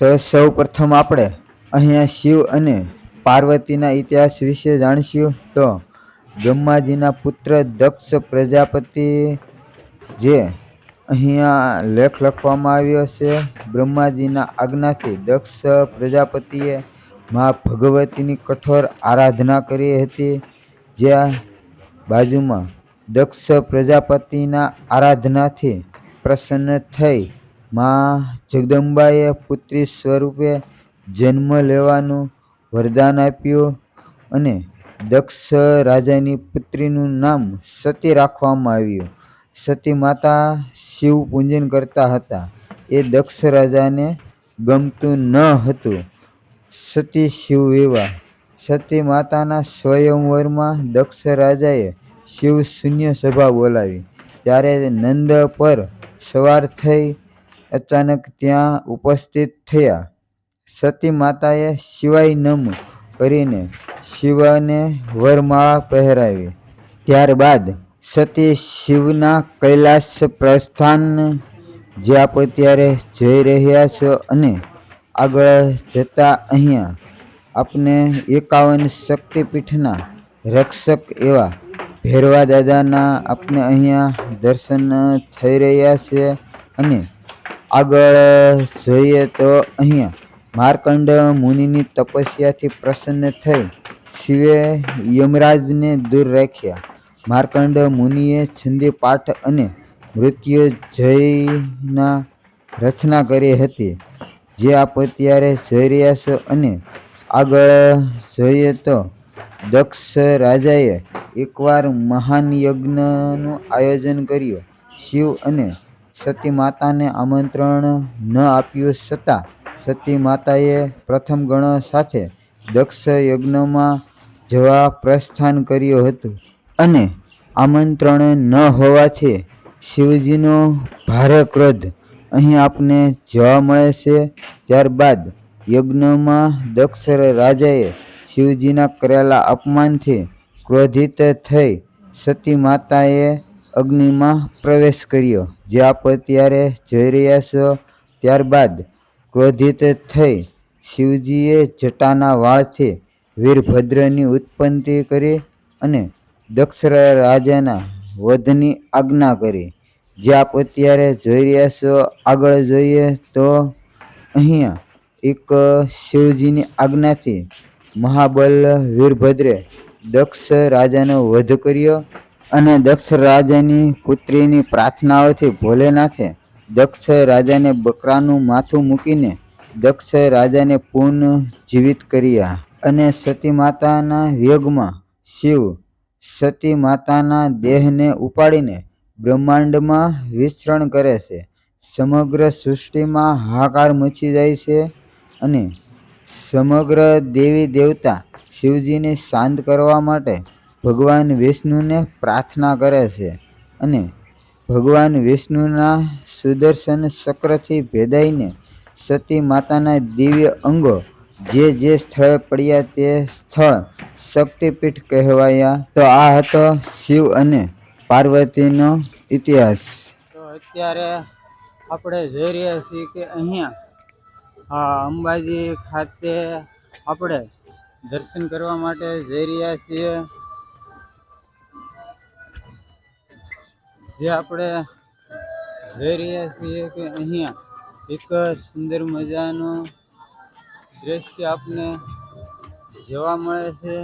તો સૌ પ્રથમ આપણે અહીંયા શિવ અને પાર્વતીના ઇતિહાસ વિશે જાણીશું. તો બ્રહ્માજીના પુત્ર દક્ષ પ્રજાપતિ જે અહીંયા લેખ લખવામાં આવ્યો છે. બ્રહ્માજીના આજ્ઞાથી દક્ષ પ્રજાપતિએ મા ભગવતીની કઠોર આરાધના કરી હતી. જ્યાં બાજુમાં દક્ષ પ્રજાપતિના આરાધનાથી પ્રસન્ન થઈ મા જગદંબાએ પુત્રી સ્વરૂપે જન્મ લેવાનું વરદાન આપ્યું અને દક્ષ રાજાની પુત્રીનું નામ સતી રાખવામાં આવ્યું. સતી માતા શિવ પૂજન કરતા હતા. એ દક્ષ રાજાને ગમતું ન હતું. સતી શિવ વિવાહ. સતી માતાના સ્વયંવરમાં દક્ષ રાજાએ શિવ શૂન્ય સભા બોલાવી. ત્યારે નંદ પર સવાર થઈ અચાનક ત્યાં ઉપસ્થિત થયા. સતી માતાએ શિવાય નમ કરીને શિવને વરમાળા પહેરાવી. ત્યારબાદ સતી શિવના કૈલાસ પ્રસ્થાન જે પણ ત્યારે જઈ રહ્યા છો અને આગળ જતા અહીંયા આપને એકાવન શક્તિપીઠના રક્ષક એવા ભેરવા દાદાના આપને અહીંયા દર્શન થઈ રહ્યા છે અને આગળ જોઈએ તો અહીંયા માર્કંડ મુનિની તપસ્યાથી પ્રસન્ન થઈ શિવે યમરાજને દૂર રાખ્યા. માર્કંડ મુનિએ છંદી પાઠ અને મૃત્યુજયના રચના કરી હતી. જે આપ અત્યારે જોઈ રહ્યા છો અને આગળ જોઈએ તો દક્ષ રાજાએ એકવાર મહાન યજ્ઞનું આયોજન કર્યું. શિવ અને સતી માતાને આમંત્રણ ન આપ્યું છતાં સતી માતાએ પ્રથમ ગણ સાથે દક્ષ યજ્ઞમાં જવા પ્રસ્થાન કર્યું હતું અને આમંત્રણ ન હોવાથી શિવજીનો ભારે ક્રોધ અહીં આપને જોવા મળે છે. ત્યારબાદ યજ્ઞમાં દક્ષ રાજાએ શિવજીના કરેલા અપમાનથી ક્રોધિત થઈ સતી માતાએ અગ્નિમાં પ્રવેશ કર્યો. જ્યાં આપ અત્યારે જઈ રહ્યા છો, ત્યારબાદ ક્રોધિત થઈ શિવજીએ જટાના વાળથી વીરભદ્રની ઉત્પત્તિ કરી અને દક્ષ રાજાના વધની આજ્ઞા કરી. જ્યાં આપ અત્યારે જોઈ રહ્યા છો, આગળ જોઈએ તો અહીંયા એક શિવજીની આજ્ઞાથી મહાબલ વીરભદ્રે દક્ષ રાજાનો વધ કર્યો. અને દક્ષ રાજાની પુત્રીની પ્રાર્થનાઓથી ભોલેનાથે દક્ષ રાજાને બકરાનું માથું મૂકીને દક્ષ રાજાને પૂર્ણ જીવિત કર્યા અને સતી માતાના વ્યગમાં શિવ સતી માતાના દેહને ઉપાડીને બ્રહ્માંડમાં વિસ્તરણ કરે છે. સમગ્ર સૃષ્ટિમાં હાહાકાર મચી જાય છે અને સમગ્ર દેવી દેવતા શિવજીને શાંત કરવા માટે ભગવાન વિષ્ણુને પ્રાર્થના કરે છે અને ભગવાન વિષ્ણુના સુદર્શન ચક્રથી ભેદાઈને સતી માતાના દિવ્ય અંગો જે જે સ્થળે પડ્યા તે સ્થળ શક્તિપીઠ કહેવાયા. તો આ હતો શિવ અને પાર્વતીનો ઇતિહાસ. તો અત્યારે આપણે જોઈ રહ્યા છીએ કે અહીંયા અંબાજી ખાતે આપણે દર્શન કરવા માટે જઈ રહ્યા છીએ. જે આપણે જોઈ રહ્યા છીએ કે અહીંયા એક સુંદર મજાનું દ્રશ્ય આપને જોવા મળે છે.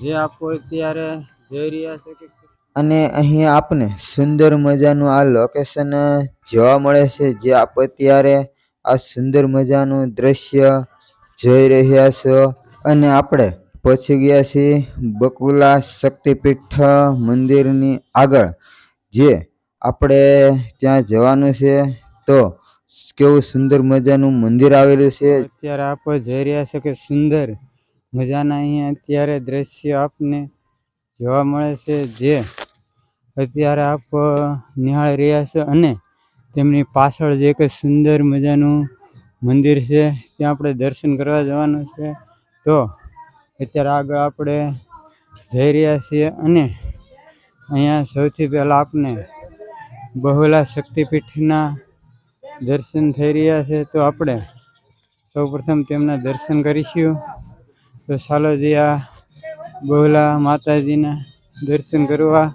જે આપો અત્યારે જોઈ રહ્યા છે કે અને અહીંયા આપને સુંદર મજાનું આ લોકેશન જોવા મળે છે જે આપ અત્યારે આ સુંદર મજાનું દ્રશ્ય જોઈ રહ્યા છો. અને આપણે પહોંચી ગયા છીએ બકુલા શક્તિપીઠ મંદિરની આગળ. જે આપણે ત્યાં જવાનું છે તો કેવું સુંદર મજાનું મંદિર આવેલું છે? અત્યારે આપ જઈ રહ્યા છો કે સુંદર મજાના અહીંયા અત્યારે દ્રશ્ય આપને જોવા મળે છે જે અત્યારે આપ નિહાળી રહ્યા છો અને તેમની પાછળ જે કે સુંદર મજાનું મંદિર છે, ત્યાં આપણે દર્શન કરવા જવાનું છે. તો અત્યારે આગળ આપણે જઈ રહ્યા છીએ અને અહીંયા સૌથી પહેલાં આપને બહુલા શક્તિપીઠના દર્શન થઈ રહ્યા છે. તો આપણે સૌપ્રથમ તેમના દર્શન કરીશું. તો ચાલો જે આ બહુલા માતાજીના દર્શન કરવા.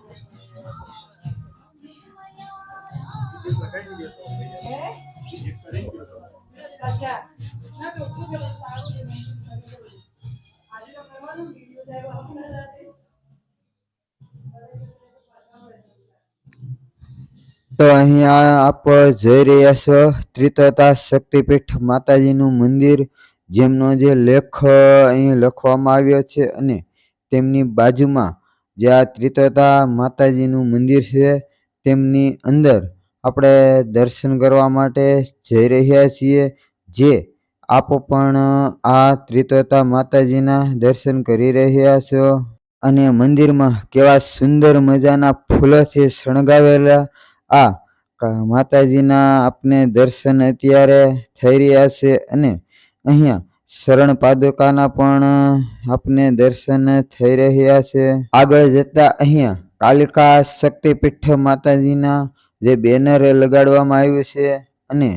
તો અહીંયા આપ જોઈ રહ્યા છો ત્રિતોતા શક્તિપીઠ માતાજીનું મંદિર, જેમનો જે લેખ અહીં લખવામાં આવ્યો છે અને તેમની બાજુમાં જે આ ત્રિતોતા માતાજીનું મંદિર છે, તેમની અંદર આપણે દર્શન કરવા માટે જઈ રહ્યા છીએ, જે આપ પણ આ ત્રિતોતા માતાજીના દર્શન કરી રહ્યા છો. અને મંદિરમાં કેવા સુંદર મજાના ફૂલોથી શણગાવેલા આ માતાજીના આપને દર્શન અત્યારે થઈ રહ્યા છે અને અહીંયા શરણ પાદુકાના પણ આપને દર્શન થઈ રહ્યા છે. આગળ જતા અહીંયા કાલિકા શક્તિપીઠ માતાજીના જે બેનર લગાડવામાં આવ્યું છે અને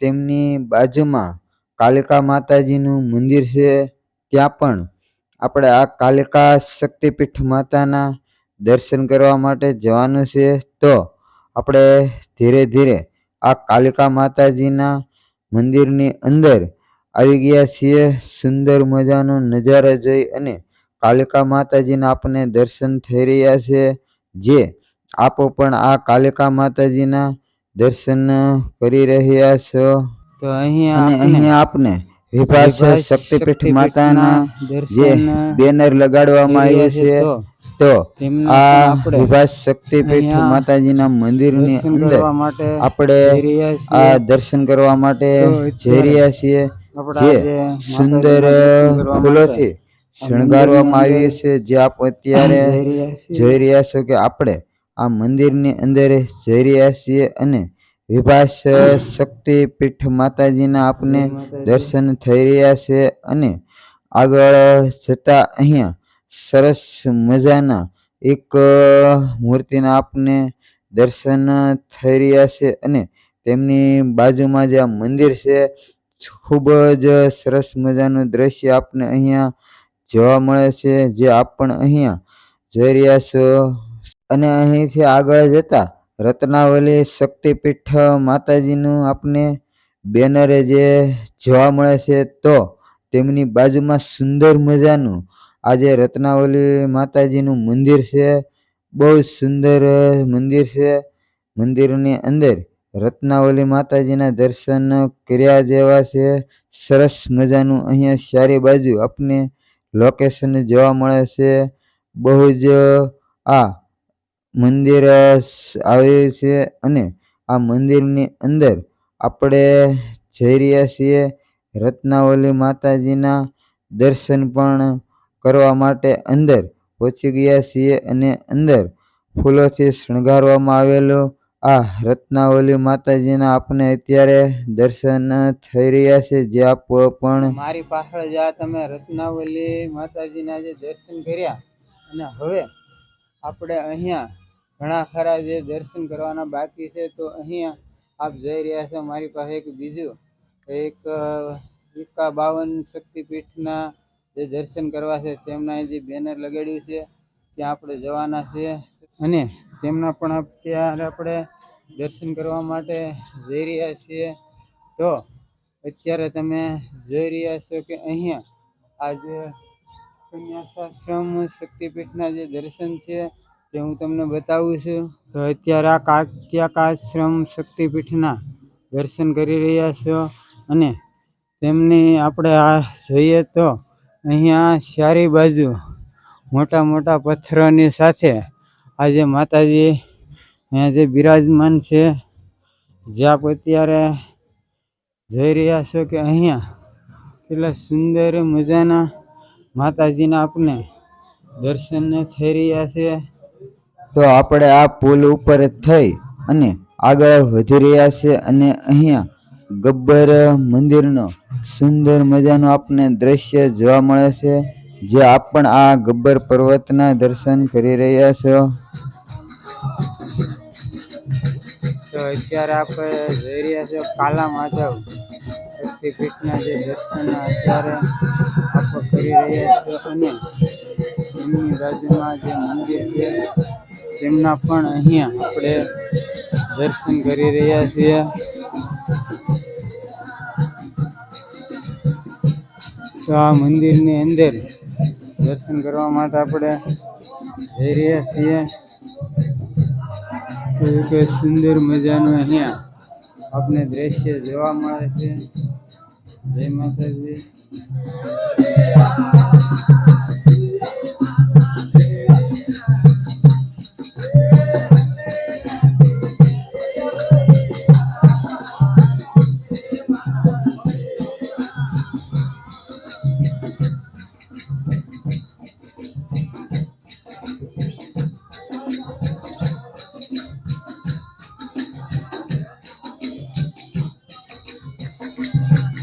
તેમની બાજુમાં કાલિકા માતાજીનું મંદિર છે, ત્યાં પણ આપણે આ કાલિકા શક્તિપીઠ માતાના દર્શન કરવા માટે જવાનું છે. તો આપણે ધીરે ધીરે આ કાલિકા માતાજીના મંદિરની અંદર આવી ગયા છીએ. સુંદર મજાનો નજારો જોઈ અને કાલિકા માતાજીના આપણને દર્શન થઈ રહ્યા છે. જે આપો પણ આ કાલિકા માતાજીના દર્શન કરી રહ્યા છો. તો અહીંયા આપને વિભાસ શક્તિપીઠ માતાના જે બેનર લગાડવામાં આવ્યું છે. તો આ વિભાસ શક્તિપીઠ માતાજીના મંદિરની અંદર આપણે આ દર્શન કરવા માટે જઈ રહ્યા છીએ. જે સુંદર ફૂલોથી શણગારવામાં આવી છે. જે આપ અત્યારે જઈ રહ્યા છીએ. જોઈ રહ્યા છો કે આપણે આ મંદિરની અંદર જઈ રહ્યા છીએ અને વિભાસ શક્તિપીઠ માતાજીના આપને દર્શન થઈ રહ્યા છે. અને આગળ જતા અહીંયા સરસ મજાના. એક મૂર્તિના આપને દર્શન થઈ રહ્યા છે અને તેમની બાજુમાં જે આ મંદિર છે, ખૂબ જ સરસ મજાનું દ્રશ્ય આપને અહીંયા જોવા મળે છે, જે આપ પણ અહીંયા જોઈ રહ્યા છો. અને અહીંથી આગળ જતા રત્નાવલી શક્તિપીઠ માતાજીનું આપને બેનરે જે જોવા મળે છે, તો તેમની બાજુમાં સુંદર મજાનું આ જે રત્નાવલી માતાજીનું મંદિર છે. બહુ સુંદર મંદિર છે. મંદિરની અંદર રત્નાવલી માતાજીના દર્શન કર્યા જેવા છે. સરસ મજાનું અહીંયા ચારે બાજુ આપને લોકેશન જોવા મળે છે. બહુ જ આ મંદિર આવ્યું છે અને આ મંદિરની અંદર આપણે જઈ રહ્યા છીએ. રત્નાવલી માતાજીના દર્શન પણ કરવા માટે અંદર પહોંચી ગયા છીએ અને અંદર ફૂલોથી શણગારવામાં આવેલું આ રત્નાવલી માતાજીના આપને અત્યારે દર્શન થઈ રહ્યા છે. જે આપ પણ મારી પાછળ જ, તમે રત્નાવલી માતાજીના જે દર્શન કર્યા અને હવે આપણે અહીંયા ઘણા ખરા જે દર્શન કરવાના બાકી છે, તો અહીંયા આપ જઈ રહ્યા છો. મારી પાસે એક બીજું, એક એકા બાવન શક્તિપીઠના જે દર્શન કરવા છે, તેમના જે બેનર લગાડ્યું છે, ત્યાં આપણે જવાના છે. અને તેમના પણ અત્યારે આપણે દર્શન કરવા માટે જઈ રહ્યા છીએ. તો અત્યારે તમે જોઈ રહ્યા છો કે અહીંયા આજે કન્યાશાશ્રમ શક્તિપીઠના જે દર્શન છે, તે હું તમને બતાવું છું. તો અત્યારે આ કાત્યાકાશ્રમ શક્તિપીઠના દર્શન કરી રહ્યા છો. અને તેમની આપણે આ જોઈએ તો અહીંયા ચારે બાજુ મોટા મોટા પથ્થરોની સાથે આજે માતાજી, અહીંયા જે બિરાજમાન છે જે અત્યારે જોઈ રહ્યા છો કે અહીંયા. કેટલા સુંદર મજાના માતાજીના આપને દર્શન થઈ રહ્યા છે. તો આપણે આ પુલ ઉપર થઈ અને આગળ વધી રહ્યા છે અને અહીંયા ગબ્બર મંદિરનો સુંદર મજાનું આપને દ્રશ્ય જોવા મળે છે. જે આપ પણ આ ગબ્બર પર્વતના દર્શન કરી રહ્યા છો. તો અત્યારે આપણે જઈ રહ્યા છો કાલા માધવ. શક્તિપીઠના જે દર્શન અત્યારે આપણે કરી રહ્યા છે અને એમની બાજુમાં જે મંદિર છે, તેમના પણ અહીંયા આપણે દર્શન કરી રહ્યા છીએ. તો આ મંદિરની અંદર દર્શન કરવા માટે આપણે જઈ રહ્યા છીએ. તો એક સુંદર મજાનું અહીંયા આપને દ્રશ્ય જોવા મળે છે. જય માતાજી.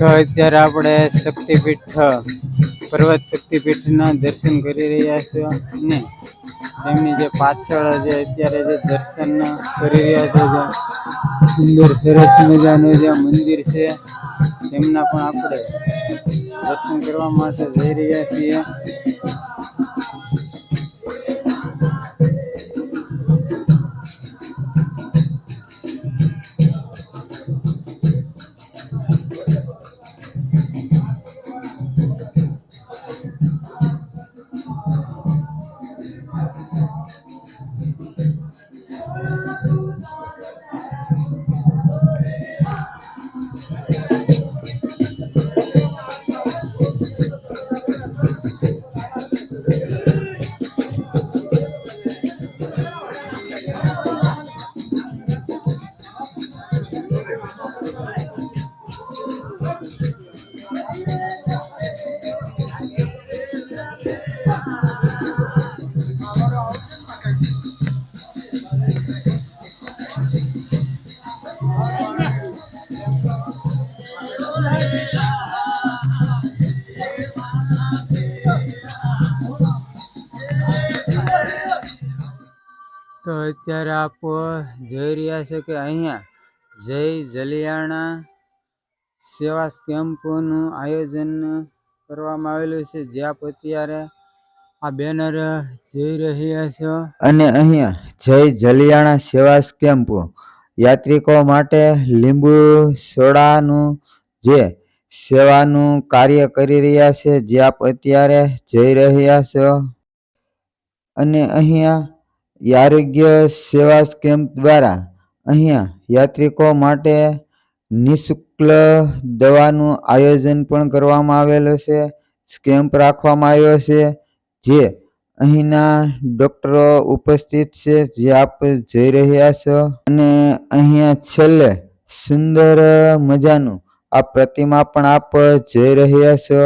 અત્યારે આપણે શક્તિપીઠ, પર્વત શક્તિપીઠના દર્શન કરી રહ્યા છે અને તેમની જે પાછળ જે અત્યારે જે દર્શન કરી રહ્યા છે, જે સુંદર સરસ મજાનું જે મંદિર છે, તેમના પણ આપણે દર્શન કરવા માટે જઈ રહ્યા છીએ. અત્યારે આપ જોઈ રહ્યા છો કે અહીંયા જય જલિયાણા સેવા કેમ્પનું આયોજન કરવામાં આવેલું છે. જે આપ અત્યારે આ બેનર જોઈ રહ્યા છો. અને અહીંયા જય જલિયાણા સેવા કેમ્પ યાત્રિકો માટે લીંબુ સોડાનું જે સેવાનું કાર્ય કરી રહ્યા છે. જે આપ અત્યારે જઈ રહ્યા છો. અને અહીંયા આરોગ્ય સેવા કેમ્પ દ્વારા અહીંયા યાત્રિકો માટે નિઃશુલ્ક દવાનું આયોજન પણ કરવામાં આવેલું છે. કેમ્પ રાખવામાં આવ્યો છે જે અહીંના ડોક્ટરો ઉપસ્થિત છે જે આપ જઈ રહ્યા છો. અને અહીંયા છેલ્લે સુંદર મજાનું આ પ્રતિમા પણ આપ જઈ રહ્યા છો.